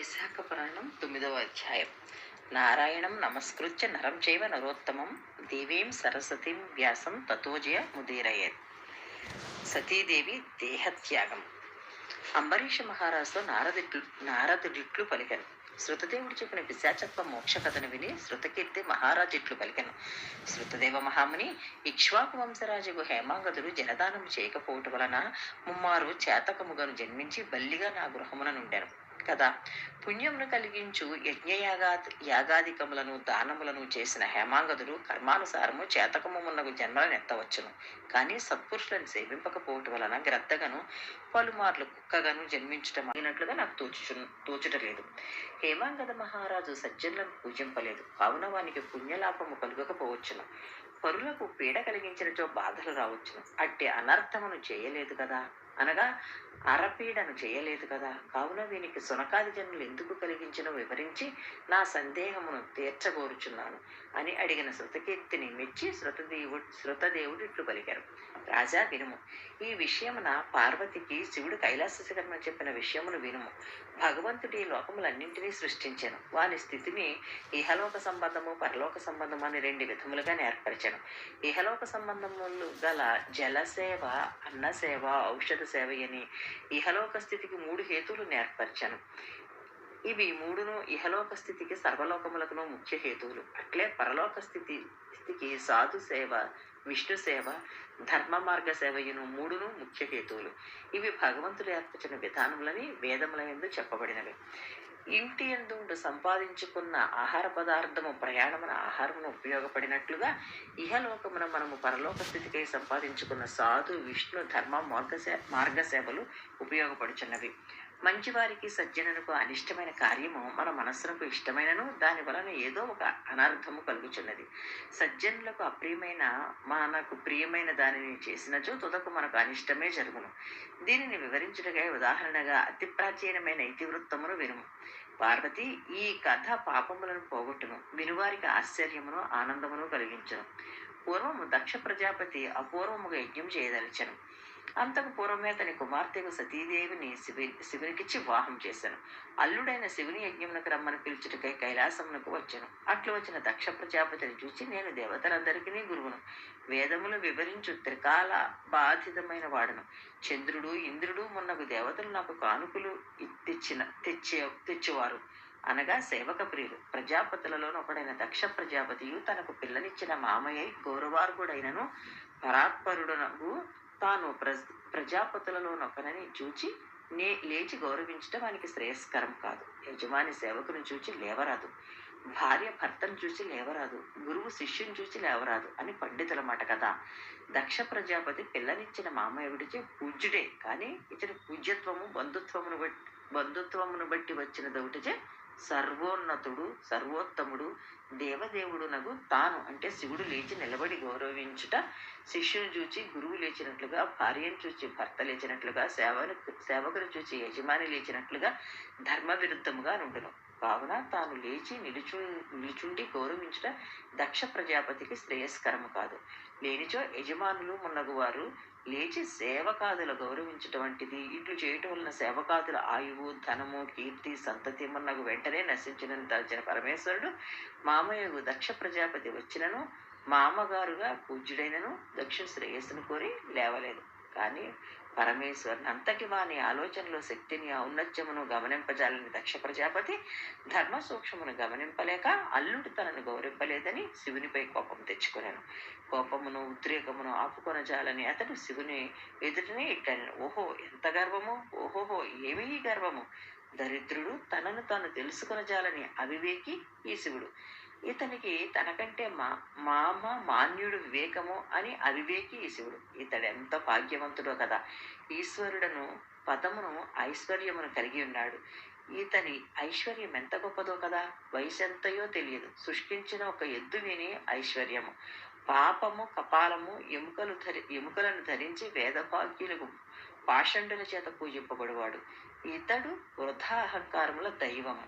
వైశాఖ పురాణం తొమ్మిదవ అధ్యాయం. నారాయణం నమస్కృత్య నరం చైవ నరోత్తమం దేవీం సరస్వతీం వ్యాసం తతోజయ ముదీరయేత్. సతీదేవి దేహత్యాగం. అంబరీష మహారాజుతో నారదిట్లు నారదుడిట్లు పలికాను. శృతదేవుడు చెప్పిన పిశాచత్వ మోక్ష కథను విని శృతకీర్తి మహారాజిట్లు పలికెను. శృతదేవ మహాముని ఇక్ష్వాకు వంశరాజుకు హేమాంగదుడు జలదానం చేయకపోవటం వలన ముమ్మారు చేతకముగను జన్మించి బల్లిగా నా గృహమున నుండాను. కదా. పుణ్యమును కలిగించు యజ్ఞయాగా యాగాదికములను దానములను చేసిన హేమాంగదుడు కర్మానుసారము చేతకమున్నగు జన్మలను ఎత్తవచ్చును. కానీ సత్పురుషులను సేవింపకపోవటం వలన గ్రద్దగను పలుమార్లు కుక్కగాను జన్మించటం అయినట్లుగా నాకు తోచు తోచుటలేదు. హేమాంగద మహారాజు సజ్జనులను పూజింపలేదు. కావున వానికి పుణ్యలాభము కలుగకపోవచ్చును. పరులకు పీడ కలిగించినచో బాధలు రావచ్చును. అట్టి అనర్థమును చేయలేదు కదా. అనగా అరపీడను చేయలేదు కదా. కావున వీనికి సునకాది జన్మలు ఎందుకు కలిగించినో వివరించి నా సందేహమును తీర్చగోరుచున్నాను అని అడిగిన శృతకీర్తిని మెచ్చి శృతదేవుడు శృతదేవుడు ఇట్లు పలికారు. రాజా వినుము. ఈ విషయమున పార్వతికి శివుడు కైలాస శిఖరణ చెప్పిన విషయమును వినుము. భగవంతుడి ఈ లోకములన్నింటినీ సృష్టించాను. వాని స్థితిని ఇహలోక సంబంధము పరలోక సంబంధము అని రెండు విధములుగా ఏర్పరిచాను. ఇహలోక సంబంధములు గల జలసేవ అన్నసేవ ఔషధ సేవ అని ఇహలోక స్థితికి మూడు హేతువులు నేర్పరిచాను ఇవి మూడును ఇహలోక స్థితికి సర్వలోకములకును ముఖ్య హేతువులు. అట్లే పరలోక స్థితి స్థితికి సాధు సేవ విష్ణు సేవ ధర్మ మార్గ సేవయును మూడును ముఖ్య హేతువులు. ఇవి భగవంతుడు ఏర్పరిచిన విధానములని వేదముల ఎందు చెప్పబడినవి. ఇంటి ఎందు సంపాదించుకున్న ఆహార పదార్థము ప్రయాణమున ఆహారమును ఉపయోగపడినట్లుగా ఇహలోకమున మనము పరలోక స్థితికై సంపాదించుకున్న సాధు విష్ణు ధర్మ మార్గ సే మార్గ సేవలు ఉపయోగపడుచున్నవి. మంచివారికి సజ్జనులకు అనిష్టమైన కార్యము మన మనస్సునకు ఇష్టమైనను దాని వలన ఏదో ఒక అనర్థము కలుగుచున్నది. సజ్జనులకు అప్రియమైన మనకు ప్రియమైన దానిని చేసినచో తుదకు మనకు అనిష్టమే జరుగును. దీనిని వివరించుటగా ఉదాహరణగా అతి ప్రాచీనమైన ఇతివృత్తమును వినుము. పార్వతి ఈ కథ పాపములను పోగొట్టును. వినువారికి ఆశ్చర్యమును ఆనందమును కలిగించును. పూర్వము దక్ష ప్రజాపతి అపూర్వముగా యజ్ఞం చేయదలిచను. అంతకు పూర్వమే అతని కుమార్తెకు సతీదేవిని శివి శివునికిచ్చి వివాహం చేశాను. అల్లుడైన శివుని యజ్ఞమునకు రమ్మని పిలుచుటకై కైలాసమునకు వచ్చాను. అట్లు వచ్చిన దక్ష ప్రజాపతిని చూచి నేను దేవతలందరికీ గురువును. వేదములు వివరించు త్రికాల బాధితమైన వాడను. చంద్రుడు ఇంద్రుడు మున్నకు దేవతలు నాకు కానుకలు తెచ్చిన తెచ్చే తెచ్చేవారు. అనగా సేవక ప్రియులు. ప్రజాపతులలో ఒకడైన దక్ష ప్రజాపతియు తనకు పిల్లనిచ్చిన మామయ్య గౌరవార్గుడైనను పరాత్పరుడనగు తాను ప్రజాపతులలో ప్రజాపతులలోనొకనని చూచి నే లేచి గౌరవించడం వానికి శ్రేయస్కరం కాదు. యజమాని సేవకుని చూచి లేవరాదు. భార్య భర్తను చూసి లేవరాదు. గురువు శిష్యుని చూసి లేవరాదు అని పండితుల మాట కదా. దక్ష ప్రజాపతి పిల్లనిచ్చిన మామయ్యుడిచే పూజ్యుడే. కానీ ఇతని పూజ్యత్వము బంధుత్వమును బట్టి బంధుత్వమును బట్టి వచ్చిన దౌటిచే సర్వోన్నతుడు సర్వోత్తముడు దేవదేవుడునకు తాను. అంటే శివుడు లేచి నిలబడి గౌరవించుట శిష్యుని చూచి గురువు లేచినట్లుగా భార్యను చూచి భర్త లేచినట్లుగా సేవను సేవకుని చూచి యజమాని లేచినట్లుగా ధర్మ విరుద్ధముగా నుండును. కావున తాను లేచి నిలుచు నిలుచుండి గౌరవించుట దక్ష ప్రజాపతికి శ్రేయస్కరము కాదు. లేనిచో యజమానులు మున్నగు వారు లేచి సేవకాదుల గౌరవించటం వంటిది ఇట్లు చేయటం వలన సేవకాదుల ఆయువు ధనము కీర్తి సంతతి మున్నగు వెంటనే నశించిన తలచిన పరమేశ్వరుడు మామయ్యకు దక్ష ప్రజాపతి వచ్చినను మామగారుగా పూజ్యుడైనను దక్ష శ్రేయస్సును కోరి లేవలేదు. కానీ పరమేశ్వరుని అంతటి వాని ఆలోచనలో శక్తిని ఔన్నత్యమును గమనింపజాలని దక్ష ప్రజాపతి ధర్మ సూక్ష్మమును గమనింపలేక అల్లుడు తనను గౌరవింపలేదని శివునిపై కోపం తెచ్చుకున్నాను కోపమును ఉద్రేకమును ఆపుకొనజాలని అతడు శివుని ఎదుటనే ఇట్టాను ఓహో ఎంత గర్వము! ఓహోహో ఏమీ గర్వము! దరిద్రుడు తనను తాను తెలుసుకొనజాలని అవివేకి ఈ శివుడు ఇతనికి తనకంటే మా మామ మాన్యుడు వివేకము అని అవివేకి ఈ శివుడు ఇతడు ఎంత భాగ్యవంతుడో కదా. ఈశ్వరుడను పదమును ఐశ్వర్యమును కలిగి ఉన్నాడు. ఇతని ఐశ్వర్యం ఎంత గొప్పదో కదా. వయసు ఎంతయో తెలియదు. సృష్టించిన ఒక ఎద్దు విని ఐశ్వర్యము. పాపము కపాలము ఎముకలు ధరి ఎముకలను ధరించి వేదభాగ్యులకు పాషండుల చేత పూజింపబడివాడు. ఇతడు వృధా అహంకారముల దైవము.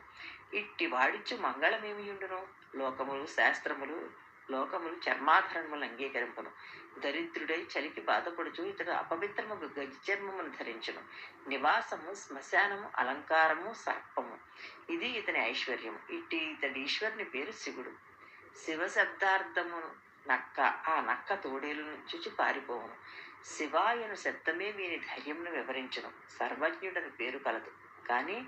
ఇట్టి వాడిచ్చు మంగళమేమియుండును? లోకములు శాస్త్రములు లోకములు చర్మాధరణములు అంగీకరింపను. దరిద్రుడై చలికి బాధపడుచు ఇతడు అపవిత్రము గజచర్మమును ధరించును. నివాసము శ్మశానము అలంకారము సర్పము. ఇది ఇతని ఐశ్వర్యము. ఇట్టి ఇతడి ఈశ్వరుని పేరు శివుడు. శివ శబ్దార్థము నక్క ఆ నక్క తోడేలు చూచి పారిపోవును. శివాయను శబ్దమే వీని ధైర్యంను వివరించును. సర్వజ్ఞుడని పేరు కలదు. కానీ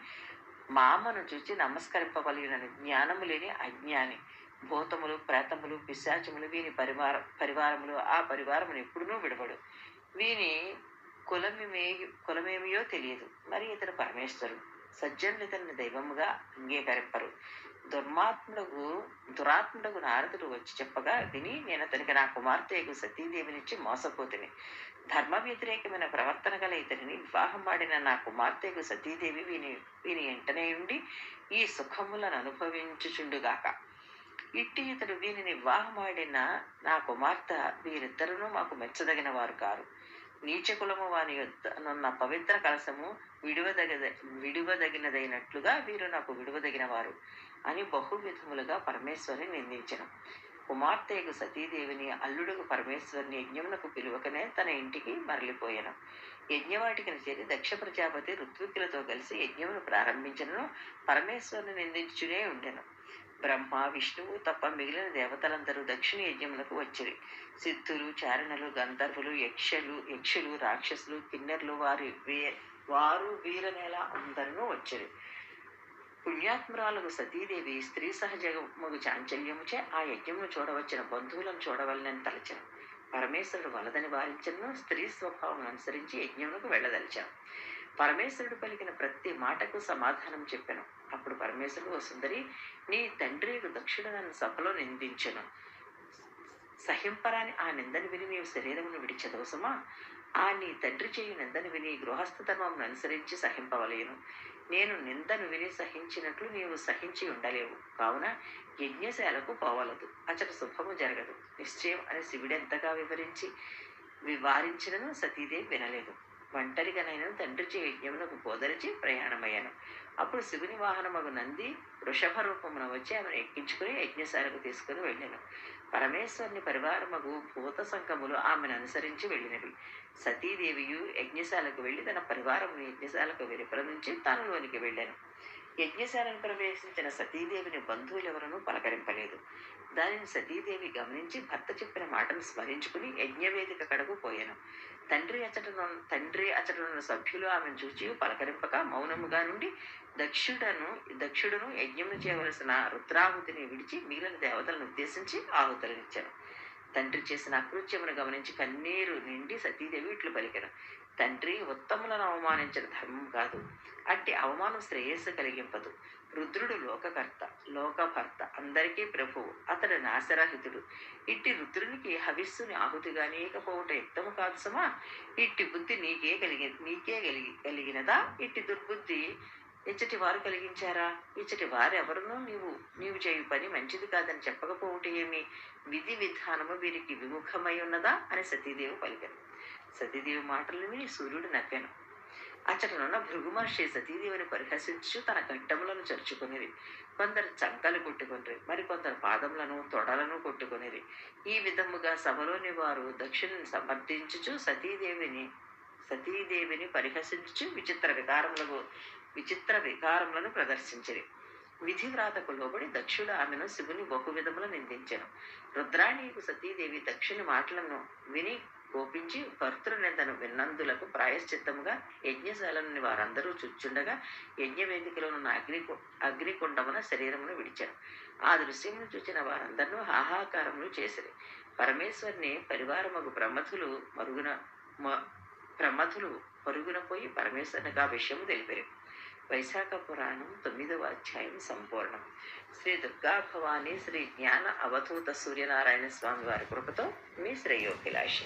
మామను చూచి నమస్కరింపగలిగిన జ్ఞానము లేని అజ్ఞాని. భూతములు ప్రేతములు పిశాచములు వీని పరివార పరివారములు ఆ పరివారమును ఎప్పుడునూ విడబడు వీని కులమేమి కులమేమియో తెలియదు. మరి ఇతడు పరమేశ్వరుడు. సజ్జనులు దైవముగా అంగీకరింపరు. దుర్మాత్ములకు దురాత్ములకు నారదుడు వచ్చి చెప్పగా విని నేను అతనికి నా కుమార్తెకు సతీదేవినిచ్చి మోసపోతుని. ధర్మ వ్యతిరేకమైన ప్రవర్తన గల ఇతనిని వివాహం ఆడిన నా కుమార్తెకు సతీదేవి వీని వీని వెంటనే ఉండి ఈ సుఖములను అనుభవించుచుండుగాక. ఇట్టి ఇతడు వీనిని వివాహమాడిన నా కుమార్తె వీరిద్దరును మాకు మెచ్చదగిన వారు కారు. నీచకులము వాని యొద్దనున్న పవిత్ర కలసము విడువదగ విడువదగినదైనట్లుగా వీరు నాకు విడువదగిన వారు అని బహు విధములుగా పరమేశ్వరిని నిందించను. కుమార్తెకు సతీదేవిని అల్లుడుకు పరమేశ్వరుని యజ్ఞమునకు పిలువకనే తన ఇంటికి మరలిపోయాను. యజ్ఞవాటికి చేరి దక్ష ప్రజాపతి ఋత్వికులతో కలిసి యజ్ఞమును ప్రారంభించను. పరమేశ్వరుని నిందించునే ఉండెను. బ్రహ్మ విష్ణువు తప్ప మిగిలిన దేవతలందరూ దక్షిణ యజ్ఞములకు వచ్చిరి సిద్ధులు చారణలు గంధర్వులు యక్షలు యక్షులు రాక్షసులు కిన్నెర్లు వారి వీ వారు వీరనేల అందరూ వచ్చిరి పుణ్యాత్మురాలకు సతీదేవి స్త్రీ సహజముగు చాంచల్యముచే ఆ యజ్ఞమును చూడవచ్చిన బంధువులను చూడవలనని తలచను. పరమేశ్వరుడు వలదని వారించను స్త్రీ స్వభావం అనుసరించి యజ్ఞమునకు వెళ్ళదలిచాను. పరమేశ్వరుడు పలికిన ప్రతి మాటకు సమాధానం చెప్పాను. అప్పుడు పరమేశ్వరుడు వసుందరి సుందరి నీ తండ్రి దక్షిణ నన్ను సభలో నిందించను. సహింపరాని ఆ నిందని విని నీవు శరీరమును విడిచెదవసమా? ఆ నీ తండ్రి చేయు నిందను విని గృహస్థ ధర్మమును అనుసరించి సహింపవలేను. నేను నిందను విని సహించినట్లు నీవు సహించి ఉండలేవు. కావున యజ్ఞశాలకు పోవలదు. అచట శుభము జరగదు. నిశ్చయం అని శివుడెంతగా వివరించి వివారించినను సతీదేవి వినలేదు. ఒంటరిగానైనా తండ్రి చే యజ్ఞమునకు బోధరిచి ప్రయాణమయ్యాను. అప్పుడు శివుని వాహనమగు నంది వృషభ రూపమున వచ్చి ఆమెను ఎక్కించుకుని యజ్ఞశాలకు తీసుకుని వెళ్ళాను. పరమేశ్వరుని పరివారమగు భూత సంఘములు ఆమెను అనుసరించి వెళ్ళినవి. సతీదేవియు యజ్ఞశాలకు వెళ్ళి తన పరివారమును యజ్ఞశాలకు వెలుపల తాను లోనికి వెళ్ళాను. యజ్ఞశాలను ప్రవేశించిన సతీదేవిని బంధువులెవరనూ పలకరింపలేదు. దానిని సతీదేవి గమనించి భర్త చెప్పిన మాటను స్మరించుకుని యజ్ఞవేదిక కడకు పోయాను. తండ్రి అచ్చట తండ్రి అచటనున్న సభ్యులు ఆమెను చూచి పలకరింపక మౌనముగా నుండి దక్షుడను దక్షుడును యజ్ఞము చేయవలసిన రుద్రాహుతిని విడిచి మిగిలిన దేవతలను ఉద్దేశించి ఆహుతులనిచ్చాను. తండ్రి చేసిన అకృత్యమును గమనించి కన్నీరు నిండి సతీదేవి ఇట్లు పలికెను. తండ్రి ఉత్తములను అవమానించిన ధర్మం కాదు. అట్టి అవమానం శ్రేయస్సు కలిగింపదు. రుద్రుడు లోకకర్త లోకభర్త అందరికీ ప్రభువు అతడు నాశరహితుడు. ఇట్టి రుద్రునికి హవిస్సుని ఆహుతిగా నీకపోవట యుక్తము కాదు సమా. ఇట్టి బుద్ధి నీకే కలిగి నీకే కలిగి కలిగినదా? ఇట్టి దుర్బుద్ధి ఇచ్చటి వారు కలిగించారా? ఇచ్చటి వారెవరునూ నీవు నీవు చేయు పని మంచిది కాదని చెప్పకపోవటం ఏమి? విధి విధానము వీరికి విముఖమై ఉన్నదా? అని సతీదేవి పలికారు సతీదేవి మాటలు విని సూర్యుడు నవ్వాను అచటనున్న భృగు మహర్షి సతీదేవిని పరిహసించు తన గడ్డములను చరుచుకునేది కొందరు చంకలు కొట్టుకునిరి మరికొందరు పాదములను తొడలను కొట్టుకునేది ఈ విధముగా సభలోని వారు దక్షిణని సమర్థించుచు సతీదేవిని సతీదేవిని పరిహసించు విచిత్ర వికారములకు విచిత్ర వికారములను ప్రదర్శించిరి. విధి వ్రాతకు లోబడి దక్షుడు ఆమెను శివుని బహు విధములు నిందించెను. రుద్రాణికు సతీదేవి దక్షిణ మాటలను విని కోపించి భర్తృనిందను విన్నందులకు ప్రాయశ్చిత్తముగా యజ్ఞశాలని వారందరూ చుచ్చుండగా యజ్ఞవేదికలోనున్న అగ్ని అగ్నికుండమున శరీరమును విడిచారు. ఆ దృశ్యమును చూచిన వారందరూ హాహాకారములు చేసిరి. పరమేశ్వరిని పరివారమగు బ్రహ్మధులు మరుగున మ- ప్రమథులు పరుగున పోయి పరమేశ్వరునికి ఆ విషయము తెలిపారు. వైశాఖ పురాణం తొమ్మిదవ అధ్యాయం సంపూర్ణం. శ్రీ దుర్గా భవాని శ్రీ జ్ఞాన అవధూత సూర్యనారాయణ స్వామి వారి కృపతో మీ శ్రేయోభిలాషి.